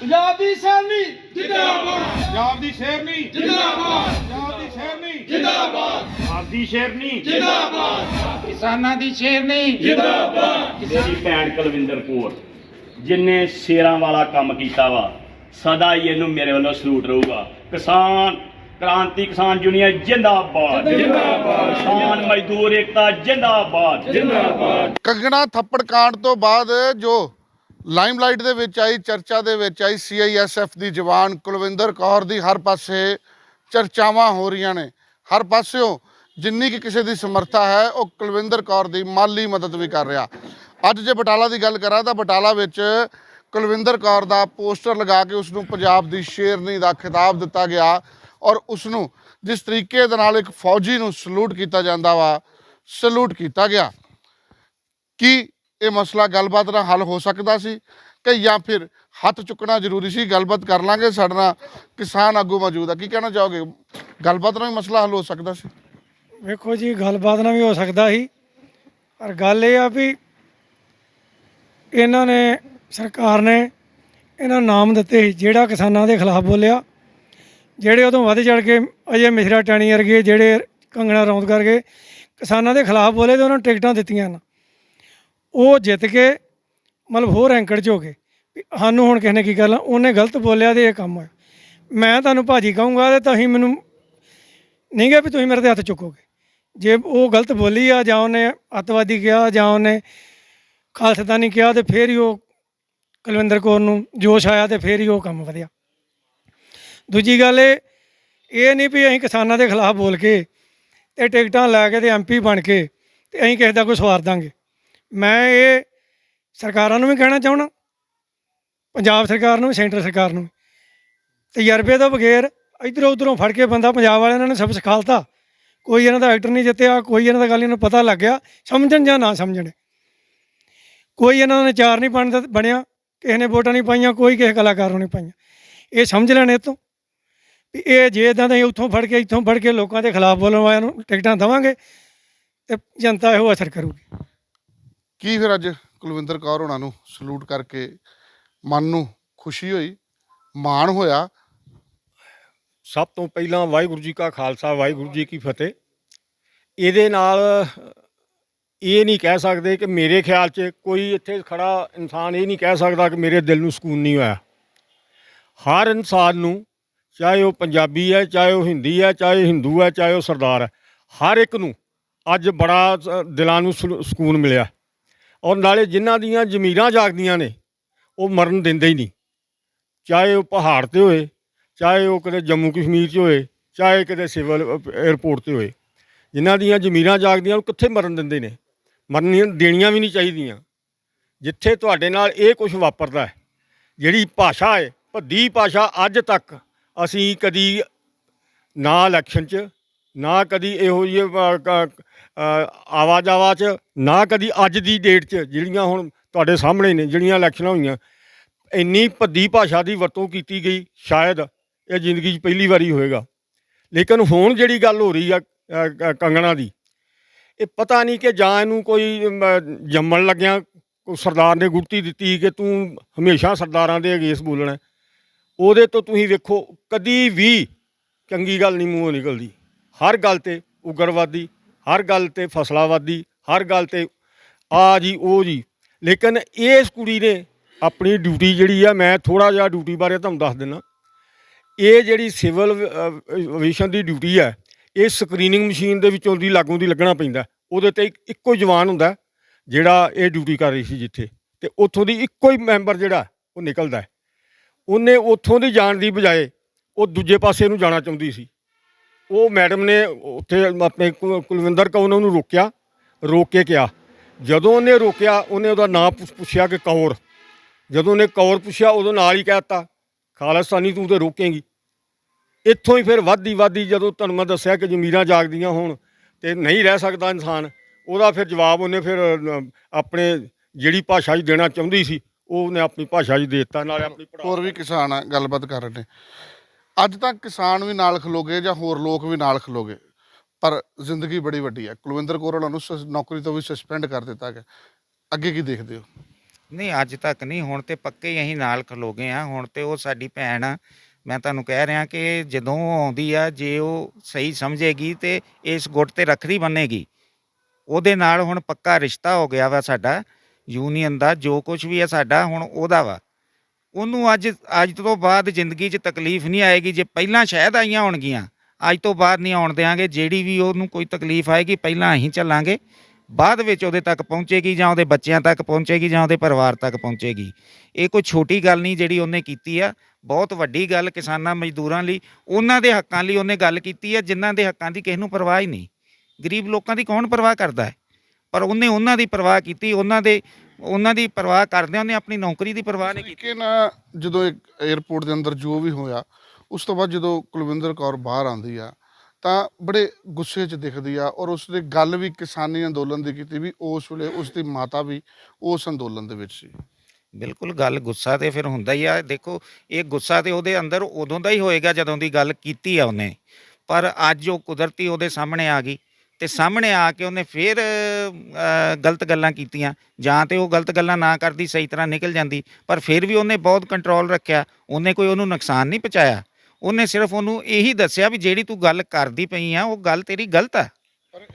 ਪੰਜਾਬ ਦੀ ਸ਼ਾਨੀ ਪੰਜਾਬ ਦੀ ਸ਼ੇਰਨੀ ਜਿੰਦਾਬਾਦ। ਪੰਜਾਬ ਦੀ ਸ਼ੇਰਨੀ ਜਿੰਦਾਬਾਦ। ਸ਼ੇਰਨੀ ਕਿਸਾਨਾਂ ਦੀ ਸ਼ੇਰਨੀ ਮੇਰੀ ਭੈਣ ਕੁਲਵਿੰਦਰ ਕੌਰ ਜਿਨੇ ਸ਼ੇਰਾਂ ਵਾਲਾ ਕੰਮ ਕੀਤਾ ਵਾ ਸਦਾ ਹੀ ਇਹਨੂੰ ਮੇਰੇ ਵੱਲੋਂ ਸਲੂਟ ਰਹੂਗਾ। ਕਿਸਾਨ ਕ੍ਰਾਂਤੀ ਕਿਸਾਨ ਯੂਨੀਅਨ ਜਿੰਦਾਬਾਦ। ਜਿੰਦਾਬਾਦ। ਕਿਸਾਨ ਮਜ਼ਦੂਰ ਏਕਤਾ ਜਿੰਦਾਬਾਦ। ਕੰਗਣਾ ਥੱਪੜ ਕਾਂਡ ਤੋਂ ਬਾਅਦ ਜੋ ਲਾਈਮਲਾਈਟ ਦੇ ਵਿੱਚ ਆਈ, ਚਰਚਾ ਦੇ ਵਿੱਚ ਆਈ ਸੀਆਈਐਸਐਫ ਦੀ ਜਵਾਨ ਕੁਲਵਿੰਦਰ ਕੌਰ ਦੀ ਹਰ ਪਾਸੇ ਚਰਚਾਵਾਂ ਹੋ ਰਹੀਆਂ ਨੇ। ਹਰ ਪਾਸਿਓਂ ਜਿੰਨੀ ਕਿ ਕਿਸੇ ਦੀ ਸਮਰੱਥਾ ਹੈ, ਉਹ ਕੁਲਵਿੰਦਰ ਕੌਰ ਦੀ ਮਾਲੀ ਮਦਦ ਵੀ ਕਰ ਰਿਹਾ। ਅੱਜ ਜੇ ਬਟਾਲਾ ਦੀ ਗੱਲ ਕਰਾਂ ਤਾਂ ਬਟਾਲਾ ਵਿੱਚ ਕੁਲਵਿੰਦਰ ਕੌਰ ਦਾ ਪੋਸਟਰ ਲਗਾ ਕੇ ਉਸ ਨੂੰ ਪੰਜਾਬ ਦੀ ਸ਼ੇਰਨੀ ਦਾ ਖਿਤਾਬ ਦਿੱਤਾ ਗਿਆ ਔਰ ਉਸ ਨੂੰ ਜਿਸ ਤਰੀਕੇ ਦੇ ਨਾਲ ਇੱਕ ਫੌਜੀ ਨੂੰ ਸਲੂਟ ਕੀਤਾ ਜਾਂਦਾ ਵਾ, ਸਲੂਟ ਕੀਤਾ ਗਿਆ। ਕੀ ਇਹ ਮਸਲਾ ਗੱਲਬਾਤ ਨਾਲ ਹੱਲ ਹੋ ਸਕਦਾ ਸੀ ਕਿ ਜਾਂ ਫਿਰ ਹੱਥ ਚੁੱਕਣਾ ਜ਼ਰੂਰੀ ਸੀ, ਗੱਲਬਾਤ ਕਰ ਲਾਂਗੇ ਸਾਡੇ ਨਾਲ ਕਿਸਾਨ ਆਗੂ ਮੌਜੂਦ ਆ। ਕੀ ਕਹਿਣਾ ਚਾਹੋਗੇ? ਗੱਲਬਾਤ ਨਾਲ ਵੀ ਮਸਲਾ ਹੱਲ ਹੋ ਸਕਦਾ ਸੀ। ਵੇਖੋ ਜੀ, ਗੱਲਬਾਤ ਨਾਲ ਵੀ ਹੋ ਸਕਦਾ ਸੀ, ਪਰ ਗੱਲ ਇਹ ਆ ਵੀ ਇਹਨਾਂ ਨੇ, ਸਰਕਾਰ ਨੇ ਇਹਨਾਂ ਨੂੰ ਨਾਮ ਦਿੱਤੇ ਸੀ, ਜਿਹੜਾ ਕਿਸਾਨਾਂ ਦੇ ਖਿਲਾਫ ਬੋਲਿਆ, ਜਿਹੜੇ ਉਦੋਂ ਵੱਧ ਚੜ ਕੇ ਅਜੇ ਮਿਸ਼ਰਾ ਟਾਣੀ ਵਰਗੇ ਜਿਹੜੇ ਕੰਗਣਾ ਰੌਂਦ ਕਰਕੇ ਕਿਸਾਨਾਂ ਦੇ ਖਿਲਾਫ ਬੋਲੇ ਤੇ ਉਹਨਾਂ ਨੂੰ ਟਿਕਟਾਂ ਦਿੱਤੀਆਂ ਨਾ ਉਹ ਜਿੱਤ ਕੇ ਮਤਲਬ ਹੋਰ ਐਂਕੜ 'ਚ ਹੋ ਗਏ। ਵੀ ਸਾਨੂੰ ਹੁਣ ਕਿਸੇ ਨੇ ਕੀ ਕਰਨਾ? ਉਹਨੇ ਗਲਤ ਬੋਲਿਆ ਤੇ ਇਹ ਕੰਮ ਹੋਇਆ। ਮੈਂ ਤੁਹਾਨੂੰ ਭਾਜੀ ਕਹੂੰਗਾ ਤੇ ਤੁਸੀਂ ਮੈਨੂੰ ਨਹੀਂ ਗਿਆ ਵੀ ਤੁਸੀਂ ਮੇਰੇ ਤੇ ਹੱਥ ਚੁੱਕੋਗੇ। ਜੇ ਉਹ ਗਲਤ ਬੋਲੀ ਆ ਜਾਂ ਉਹਨੇ ਅੱਤਵਾਦੀ ਕਿਹਾ ਜਾਂ ਉਹਨੇ ਖਾਲਸਤਾਨੀ ਕਿਹਾ ਤੇ ਫੇਰ ਹੀ ਉਹ ਕੁਲਵਿੰਦਰ ਕੌਰ ਨੂੰ ਜੋਸ਼ ਆਇਆ ਤੇ ਫੇਰ ਹੀ ਉਹ ਕੰਮ ਵਧਿਆ। ਦੂਜੀ ਗੱਲ ਇਹ ਇਹ ਨਹੀਂ ਵੀ ਅਸੀਂ ਕਿਸਾਨਾਂ ਦੇ ਖਿਲਾਫ ਬੋਲ ਕੇ ਤੇ ਟਿਕਟਾਂ ਲੈ ਕੇ ਤੇ ਐਮਪੀ ਬਣ ਕੇ ਤੇ ਅਸੀਂ ਕਿਸੇ ਦਾ ਕੋਈ ਸਵਾਰ ਦਾਂਗੇ। ਮੈਂ ਇਹ ਸਰਕਾਰਾਂ ਨੂੰ ਵੀ ਕਹਿਣਾ ਚਾਹਣਾ ਪੰਜਾਬ ਸਰਕਾਰ ਨੂੰ ਵੀ, ਸੈਂਟਰ ਸਰਕਾਰ ਨੂੰ ਵੀ। ਤਜਰਬੇ ਤੋਂ ਬਗੈਰ ਇਧਰੋਂ ਉਧਰੋਂ ਫੜ ਕੇ ਬੰਦਾ ਪੰਜਾਬ ਵਾਲਿਆਂ ਨੇ ਸਭ ਸਿਖਾਲਤਾ। ਕੋਈ ਇਹਨਾਂ ਦਾ ਐਕਟਰ ਨਹੀਂ ਜਿੱਤਿਆ, ਕੋਈ ਇਹਨਾਂ ਦਾ ਗੱਲ ਇਹਨਾਂ ਨੂੰ ਪਤਾ ਲੱਗ ਗਿਆ, ਸਮਝਣ ਜਾਂ ਨਾ ਸਮਝਣ। ਕੋਈ ਇਹਨਾਂ ਨੇ ਚਾਰ ਨਹੀਂ ਬਣਦਾ, ਬਣਿਆ, ਕਿਸੇ ਨੇ ਵੋਟਾਂ ਨਹੀਂ ਪਾਈਆਂ, ਕੋਈ ਕਿਸੇ ਕਲਾਕਾਰ ਨੂੰ ਨਹੀਂ ਪਾਈਆਂ। ਇਹ ਸਮਝ ਲੈਣ ਇਹ ਤੋਂ ਵੀ ਇਹ ਜੇ ਇਦਾਂ ਦਾ ਉੱਥੋਂ ਫੜ ਕੇ, ਇੱਥੋਂ ਫੜ ਕੇ ਲੋਕਾਂ ਦੇ ਖਿਲਾਫ ਬੋਲਣ ਵਾਲਿਆਂ ਨੂੰ ਟਿਕਟਾਂ ਦੇਵਾਂਗੇ ਤੇ ਜਨਤਾ ਇਹੋ ਅਸਰ ਕਰੂਗੀ। ਕੀ ਫਿਰ ਅੱਜ ਕੁਲਵਿੰਦਰ ਕੌਰ ਹੋਣਾ ਨੂੰ ਸਲੂਟ ਕਰਕੇ ਮਨ ਨੂੰ ਖੁਸ਼ੀ ਹੋਈ, ਮਾਣ ਹੋਇਆ? ਸਭ ਤੋਂ ਪਹਿਲਾਂ ਵਾਹਿਗੁਰੂ ਜੀ ਕਾ ਖਾਲਸਾ, ਵਾਹਿਗੁਰੂ ਜੀ ਕੀ ਫਤਿਹ। ਇਹਦੇ ਨਾਲ ਇਹ ਨਹੀਂ ਕਹਿ ਸਕਦੇ ਕਿ ਮੇਰੇ ਖਿਆਲ 'ਚ ਕੋਈ ਇੱਥੇ ਖੜਾ ਇਨਸਾਨ ਇਹ ਨਹੀਂ ਕਹਿ ਸਕਦਾ ਕਿ ਮੇਰੇ ਦਿਲ ਨੂੰ ਸਕੂਨ ਨਹੀਂ ਹੋਇਆ। ਹਰ ਇਨਸਾਨ ਨੂੰ, ਚਾਹੇ ਉਹ ਪੰਜਾਬੀ ਹੈ, ਚਾਹੇ ਉਹ ਹਿੰਦੀ ਹੈ, ਚਾਹੇ ਹਿੰਦੂ ਹੈ, ਚਾਹੇ ਉਹ ਸਰਦਾਰ ਹੈ, ਹਰ ਇੱਕ ਨੂੰ ਅੱਜ ਬੜਾ ਦਿਲਾਂ ਨੂੰ ਸੁ- ਸਕੂਨ ਮਿਲਿਆ। ਔਰ ਨਾਲੇ ਜਿਨ੍ਹਾਂ ਦੀਆਂ ਜ਼ਮੀਰਾਂ ਜਾਗਦੀਆਂ ਨੇ, ਉਹ ਮਰਨ ਦਿੰਦੇ ਹੀ ਨਹੀਂ। ਚਾਹੇ ਉਹ ਪਹਾੜ ਤੇ ਹੋਏ, ਚਾਹੇ ਉਹ ਕਦੇ ਜੰਮੂ ਕਸ਼ਮੀਰ 'ਚ ਹੋਏ, ਚਾਹੇ ਕਿਤੇ ਸਿਵਲ 에ਅਰਪੋਰਟ ਤੇ ਹੋਏ, ਜਿਨ੍ਹਾਂ ਦੀਆਂ ਜ਼ਮੀਰਾਂ ਜਾਗਦੀਆਂ, ਉਹ ਕਿੱਥੇ ਮਰਨ ਦਿੰਦੇ ਨੇ? ਮਰਨੀਆਂ, ਦੇਣੀਆਂ ਵੀ ਨਹੀਂ ਚਾਹੀਦੀਆਂ। ਜਿੱਥੇ ਤੁਹਾਡੇ ਨਾਲ ਇਹ ਕੁਝ ਵਾਪਰਦਾ ਹੈ, ਜਿਹੜੀ ਭਾਸ਼ਾ ਹੈ, ਭੱਦੀ ਭਾਸ਼ਾ ਅੱਜ ਤੱਕ ਅਸੀਂ ਕਦੀ ਨਾ ਇਲੈਕਸ਼ਨ 'ਚ ਨਾ ਕਦੀ ਇਹੋ ਜਿਹੀ ਅ, ਕ- ਅ, ਆਵਾਜ਼ਾਵਾ 'ਚ ਨਾ ਕਦੀ ਅੱਜ ਦੀ ਡੇਟ 'ਚ ਜਿਹੜੀਆਂ ਹੁਣ ਤੁਹਾਡੇ ਸਾਹਮਣੇ ਨੇ ਜਿਹੜੀਆਂ ਇਲੈਕਸ਼ਨਾਂ ਹੋਈਆਂ। ਇੰਨੀ ਭੱਦੀ ਭਾਸ਼ਾ ਦੀ ਵਰਤੋਂ ਕੀਤੀ ਗਈ ਸ਼ਾਇਦ ਇਹ ਜ਼ਿੰਦਗੀ 'ਚ ਪਹਿਲੀ ਵਾਰੀ ਹੋਏਗਾ। ਲੇਕਿਨ ਹੁਣ ਜਿਹੜੀ ਗੱਲ ਹੋ ਰਹੀ ਆ ਕੰਗਣਾ ਦੀ ਇਹ ਪਤਾ ਨਹੀਂ ਕਿ ਜਾਂ ਇਹਨੂੰ ਕੋਈ ਜੰਮਣ ਲੱਗਿਆ ਕੋਈ ਸਰਦਾਰ ਨੇ ਗੁਰਤੀ ਦਿੱਤੀ ਕਿ ਤੂੰ ਹਮੇਸ਼ਾ ਸਰਦਾਰਾਂ ਦੇ ਅਗੇਂਸ ਬੋਲਣਾ। ਉਹਦੇ ਤੋਂ ਤੁਸੀਂ ਵੇਖੋ ਕਦੀ ਵੀ ਚੰਗੀ ਗੱਲ ਨਹੀਂ ਮੂੰਹੋਂ ਨਿਕਲਦੀ। ਹਰ ਗੱਲ ਤੇ ਉਗਰਵਾਦੀ, ਹਰ ਗੱਲ ਤੇ ਫਸਲਾਵਾਦੀ, ਹਰ ਗੱਲ ਤੇ ਆ ਜੀ, ਉਹ ਜੀ। ਲੇਕਿਨ ਇਸ ਕੁੜੀ ਨੇ ਆਪਣੀ ਡਿਊਟੀ ਜਿਹੜੀ ਆ, ਮੈਂ ਥੋੜਾ ਜਿਹਾ ਡਿਊਟੀ ਬਾਰੇ ਤੁਹਾਨੂੰ ਦੱਸ ਦਿੰਦਾ ਇਹ ਜਿਹੜੀ ਸਿਵਲ ਵਿਸ਼ਨ ਦੀ ਡਿਊਟੀ ਹੈ ਇਹ ਸਕਰੀਨਿੰਗ ਮਸ਼ੀਨ ਦੇ ਵਿੱਚੋਂ ਦੀ ਲਾਗੋਂ ਦੀ ਲੱਗਣਾ ਪੈਂਦਾ। ਉਹਦੇ ਤੇ ਇੱਕੋ ਹੀ ਜਵਾਨ ਹੁੰਦਾ, ਜਿਹੜਾ ਇਹ ਡਿਊਟੀ ਕਰ ਰਹੀ ਸੀ ਜਿੱਥੇ। ਤੇ ਉੱਥੋਂ ਦੀ ਇੱਕੋ ਹੀ ਮੈਂਬਰ ਜਿਹੜਾ, ਉਹ ਨਿਕਲਦਾ। ਉਹਨੇ ਉੱਥੋਂ ਦੀ ਜਾਣ ਦੀ ਬਜਾਏ, ਉਹ ਦੂਜੇ ਪਾਸੇ ਨੂੰ ਜਾਣਾ ਚਾਹੁੰਦੀ ਸੀ। ਉਹ ਮੈਡਮ ਨੇ ਉੱਥੇ ਆਪਣੇ ਕੁ- ਕੁਲਵਿੰਦਰ ਕੌਰ ਨੇ ਉਹਨੂੰ ਰੋਕਿਆ ਰੋਕ ਕੇ ਕਿਹਾ। ਜਦੋਂ ਉਹਨੇ ਰੋਕਿਆ ਉਹਨੇ ਉਹਦਾ ਨਾਂ ਪੁੱਛ- ਪੁੱਛਿਆ ਕਿ ਕੌਰ। ਜਦੋਂ ਉਹਨੇ ਕੌਰ ਪੁੱਛਿਆ ਉਦੋਂ ਨਾਲ ਹੀ ਕਹਿ ਦਿੱਤਾ ਖਾਲਿਸਤਾਨੀ ਤੂੰ ਤੇ ਰੋਕੇਂਗੀ। ਇੱਥੋਂ ਹੀ ਫਿਰ ਵੱਧਦੀ ਵੱਧਦੀ ਜਦੋਂ ਤੁਹਾਨੂੰ ਮੈਂ ਦੱਸਿਆ ਕਿ ਜ਼ਮੀਰਾਂ ਜਾਗਦੀਆਂ ਹੋਣ ਤੇ ਨਹੀਂ ਰਹਿ ਸਕਦਾ ਇਨਸਾਨ ਉਹਦਾ ਫਿਰ ਜਵਾਬ ਉਹਨੇ ਫਿਰ ਅ, ਆਪਣੇ ਜਿਹੜੀ ਭਾਸ਼ਾ 'ਚ ਦੇਣਾ ਚਾਹੁੰਦੀ ਸੀ ਉਹ ਉਹਨੇ ਆਪਣੀ ਭਾਸ਼ਾ 'ਚ ਦੇ ਦਿੱਤਾ ਨਾਲੇ ਆਪਣੀ ਪੜ੍ਹਾਈ ਹੋਰ ਵੀ ਕਿਸਾਨ ਆ ਗੱਲਬਾਤ ਕਰ ਰਹੇ ਨੇ। ਅੱਜ ਤੱਕ ਕਿਸਾਨ ਵੀ ਨਾਲ ਖਲੋਗੇ ਜਾਂ ਹੋਰ ਲੋਕ ਵੀ ਨਾਲ ਖਲੋਗੇ, ਪਰ ਜ਼ਿੰਦਗੀ ਬੜੀ ਵੱਡੀ ਹੈ। ਕੁਲਵਿੰਦਰ ਕੌਰ ਹੋਣਾ ਨੂੰ ਨੌਕਰੀ ਤੋਂ ਵੀ ਸਸਪੈਂਡ ਕਰ ਦਿੱਤਾ ਗਿਆ। ਅੱਗੇ ਕੀ ਦੇਖਦੇ ਹੋ? ਨਹੀਂ, ਅੱਜ ਤੱਕ ਨਹੀਂ, ਹੁਣ ਤੇ ਪੱਕੇ ਹੀ ਅਸੀਂ ਨਾਲ ਖਲੋਗੇ ਆ ਹੁਣ ਤੇ ਉਹ ਸਾਡੀ ਭੈਣ ਆ ਮੈਂ ਤੁਹਾਨੂੰ ਕਹਿ ਰਿਹਾ ਕਿ ਜਦੋਂ ਉਹ ਆਉਂਦੀ ਆ, ਜੇ ਉਹ ਸਹੀ ਸਮਝੇਗੀ ਤੇ ਇਸ ਗੁੱਟ ਤੇ ਰੱਖੜੀ ਬੰਨੇਗੀ ਉਹਦੇ ਨਾਲ ਹੁਣ ਪੱਕਾ ਰਿਸ਼ਤਾ ਹੋ ਗਿਆ ਵਾ ਸਾਡਾ। ਯੂਨੀਅਨ ਦਾ ਜੋ ਕੁਝ ਵੀ ਆ ਸਾਡਾ ਹੁਣ ਉਹਦਾ ਵਾ। ਉਹਨੂੰ ਅੱਜ ਅੱਜ ਤੋਂ ਬਾਅਦ ਜ਼ਿੰਦਗੀ 'ਚ ਤਕਲੀਫ ਨਹੀਂ ਆਏਗੀ, ਜੇ ਪਹਿਲਾਂ ਸ਼ਾਇਦ ਆਈਆਂ ਹੋਣਗੀਆਂ। ਅੱਜ ਤੋਂ ਬਾਅਦ ਨਹੀਂ ਆਉਣ ਦਿਆਂਗੇ, ਜਿਹੜੀ ਵੀ ਉਹਨੂੰ ਕੋਈ ਤਕਲੀਫ ਆਏਗੀ, ਪਹਿਲਾਂ ਅਸੀਂ ਚੱਲਾਂਗੇ। ਬਾਅਦ ਵਿੱਚ ਉਹਦੇ ਤੱਕ ਪਹੁੰਚੇਗੀ ਜਾਂ ਉਹਦੇ ਬੱਚਿਆਂ ਤੱਕ ਪਹੁੰਚੇਗੀ ਜਾਂ ਉਹਦੇ ਪਰਿਵਾਰ ਤੱਕ ਪਹੁੰਚੇਗੀ। ਇਹ ਕੋਈ ਛੋਟੀ ਗੱਲ ਨਹੀਂ ਜਿਹੜੀ ਉਹਨੇ ਕੀਤੀ ਆ। ਬਹੁਤ ਵੱਡੀ ਗੱਲ ਕਿਸਾਨਾਂ ਮਜ਼ਦੂਰਾਂ ਲਈ, ਉਹਨਾਂ ਦੇ ਹੱਕਾਂ ਲਈ ਉਹਨੇ ਗੱਲ ਕੀਤੀ ਆ, ਜਿਨ੍ਹਾਂ ਦੇ ਹੱਕਾਂ ਦੀ ਕਿਸੇ ਨੂੰ ਪਰਵਾਹ ਹੀ ਨਹੀਂ। ਗਰੀਬ ਲੋਕਾਂ ਦੀ ਕੌਣ ਪਰਵਾਹ ਕਰਦਾ ਹੈ? ਪਰ ਉਹਨੇ ਉਹਨਾਂ ਦੀ ਪਰਵਾਹ ਕੀਤੀ, ਉਹਨਾਂ ਦੇ ਉਹਨਾਂ ਦੀ ਪਰਵਾਹ ਕਰਦਿਆਂ ਉਹਨੇ ਆਪਣੀ ਨੌਕਰੀ ਦੀ ਪਰਵਾਹ ਨਹੀਂ ਕੀਤੀ। ਤਰੀਕੇ ਨਾਲ ਜਦੋਂ ਇੱਕ 에ਅਰਪੋਰਟ ਦੇ ਅੰਦਰ ਜੋ ਵੀ ਹੋਇਆ ਉਸ ਤੋਂ ਬਾਅਦ ਜਦੋਂ ਕੁਲਵਿੰਦਰ ਕੌਰ ਬਾਹਰ ਆਂਦੀ ਆ ਤਾਂ ਬੜੇ ਗੁੱਸੇ 'ਚ ਦਿਖਦੀ ਆ ਔਰ ਉਸ ਗੱਲ ਵੀ ਕਿਸਾਨੀ ਅੰਦੋਲਨ ਦੀ ਕੀਤੀ ਵੀ ਉਸ ਵੇਲੇ ਉਸ ਦੀ ਮਾਤਾ ਵੀ ਉਸ ਅੰਦੋਲਨ ਦੇ ਵਿੱਚ ਸੀ। ਬਿਲਕੁਲ ਗੱਲ ਗੁੱਸਾ ਤੇ ਫਿਰ ਹੁੰਦਾ ਹੀ ਆ। ਦੇਖੋ ਇਹ ਗੁੱਸਾ ਤੇ ਉਹਦੇ ਅੰਦਰ ਉਦੋਂ ਦਾ ਹੀ ਹੋਏਗਾ ਜਦੋਂ ਦੀ ਗੱਲ ਕੀਤੀ ਆ ਉਹਨੇ। ਪਰ ਅੱਜ ਉਹ ਕੁਦਰਤੀ ਉਹਦੇ ਸਾਹਮਣੇ ਆ ਗਈ। ਤੇ ਸਾਹਮਣੇ ਆ ਕੇ ਉਹਨੇ ਫਿਰ ਗਲਤ ਗੱਲਾਂ ਕੀਤੀਆਂ। ਜਾਂ ਤੇ ਉਹ ਗਲਤ ਗੱਲਾਂ ਨਾ ਕਰਦੀ ਸਹੀ ਤਰ੍ਹਾਂ ਨਿਕਲ ਜਾਂਦੀ ਪਰ ਫਿਰ ਵੀ ਉਹਨੇ ਬਹੁਤ ਕੰਟਰੋਲ ਰੱਖਿਆ। ਉਹਨੇ ਕੋਈ ਉਹਨੂੰ ਨੁਕਸਾਨ ਨਹੀਂ ਪਹੁੰਚਾਇਆ। ਉਹਨੇ ਸਿਰਫ ਉਹਨੂੰ ਇਹੀ ਦੱਸਿਆ ਵੀ ਜਿਹੜੀ ਤੂੰ ਗੱਲ ਕਰਦੀ ਪਈ ਆ ਉਹ ਗੱਲ ਤੇਰੀ ਗਲਤ ਆ। ਪਰ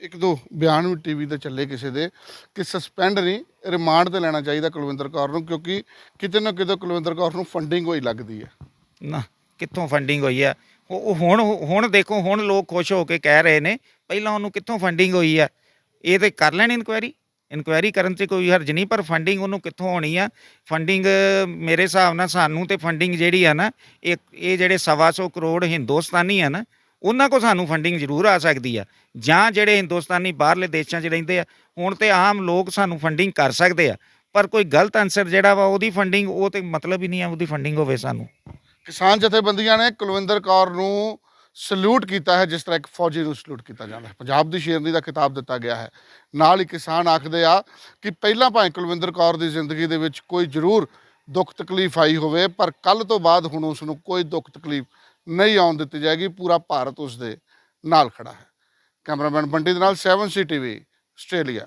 ਇੱਕ ਦੋ ਬਿਆਨ ਵੀ ਟੀਵੀ ਤੇ ਚੱਲੇ ਕਿਸੇ ਦੇ ਕਿ ਸਸਪੈਂਡ ਨਹੀਂ ਰਿਮਾਂਡ ਤੇ ਲੈਣਾ ਚਾਹੀਦਾ ਕੁਲਵਿੰਦਰ ਕੌਰ ਨੂੰ ਕਿਉਂਕਿ ਕਿਤੇ ਨਾ ਕਿਤੇ ਕੁਲਵਿੰਦਰ ਕੌਰ ਨੂੰ ਫੰਡਿੰਗ ਹੋਈ ਲੱਗਦੀ ਹੈ ਨਾ ਕਿੱਥੋਂ ਫੰਡਿੰਗ ਹੋਈ ਆ? ਉਹ ਉਹ ਹੁਣ ਹੁਣ ਦੇਖੋ, ਹੁਣ ਲੋਕ ਖੁਸ਼ ਹੋ ਕੇ ਕਹਿ ਰਹੇ ਨੇ, ਪਹਿਲਾਂ ਉਹਨੂੰ ਕਿੱਥੋਂ ਫੰਡਿੰਗ ਹੋਈ ਆ? ਇਹ ਤੇ ਕਰ ਲੈਣ ਇਨਕੁਆਇਰੀ ਇਨਕੁਆਇਰੀ ਕਰਨ 'ਚ ਕੋਈ ਹਰਜ ਨਹੀਂ, ਪਰ ਫੰਡਿੰਗ ਉਹਨੂੰ ਕਿੱਥੋਂ ਹੋਣੀ ਆ? ਫੰਡਿੰਗ ਮੇਰੇ ਹਿਸਾਬ ਨਾਲ ਸਾਨੂੰ ਤੇ ਫੰਡਿੰਗ ਜਿਹੜੀ ਆ ਨਾ, ਇਹ ਇਹ ਜਿਹੜੇ ਸਵਾ ਸੌ ਕਰੋੜ ਹਿੰਦੁਸਤਾਨੀ ਆ ਨਾ, ਉਹਨਾਂ ਕੋ ਸਾਨੂੰ ਫੰਡਿੰਗ ਜ਼ਰੂਰ ਆ ਸਕਦੀ ਆ। ਜਾਂ ਜਿਹੜੇ ਹਿੰਦੁਸਤਾਨੀ ਬਾਹਰਲੇ ਦੇਸ਼ਾਂ 'ਚ ਰਹਿੰਦੇ ਆ, ਹੁਣ ਤੇ ਆਮ ਲੋਕ ਸਾਨੂੰ ਫੰਡਿੰਗ ਕਰ ਸਕਦੇ ਆ। ਪਰ ਕੋਈ ਗਲਤ ਆਨਸਰ ਜਿਹੜਾ ਵਾ, ਉਹਦੀ ਫੰਡਿੰਗ ਉਹ ਤੇ ਮਤਲਬ ਹੀ ਨਹੀਂ ਆ, ਉਹਦੀ ਫੰਡਿੰਗ ਹੋਵੇ ਸਾਨੂੰ। ਕਿਸਾਨ ਜਥੇਬੰਦੀਆਂ ਨੇ ਕੁਲਵਿੰਦਰ ਕੌਰ ਨੂੰ ਸਲੂਟ ਕੀਤਾ ਹੈ, ਜਿਸ ਤਰ੍ਹਾਂ ਇੱਕ ਫੌਜੀ ਨੂੰ ਸਲੂਟ ਕੀਤਾ ਜਾਂਦਾ ਹੈ। ਪੰਜਾਬ ਦੀ ਸ਼ੇਰਨੀ ਦਾ ਖਿਤਾਬ ਦਿੱਤਾ ਗਿਆ ਹੈ। ਨਾਲ ਹੀ ਕਿਸਾਨ ਆਖਦੇ ਆ ਕਿ ਪਹਿਲਾਂ ਭਾਵੇਂ ਕੁਲਵਿੰਦਰ ਕੌਰ ਦੀ ਜ਼ਿੰਦਗੀ ਦੇ ਵਿੱਚ ਕੋਈ ਜ਼ਰੂਰ ਦੁੱਖ ਤਕਲੀਫ ਆਈ ਹੋਵੇ, ਪਰ ਕੱਲ ਤੋਂ ਬਾਅਦ ਹੁਣ ਉਸ ਨੂੰ ਕੋਈ ਦੁੱਖ ਤਕਲੀਫ ਨਹੀਂ ਆਉਣ ਦਿੱਤੀ ਜਾਏਗੀ। ਪੂਰਾ ਭਾਰਤ ਉਸ ਦੇ ਨਾਲ ਖੜਾ ਹੈ। ਕੈਮਰਾਮੈਨ ਬੰਟੀ ਦੇ ਨਾਲ 7 ਸੀ ਟੀਵੀ, ਆਸਟ੍ਰੇਲੀਆ।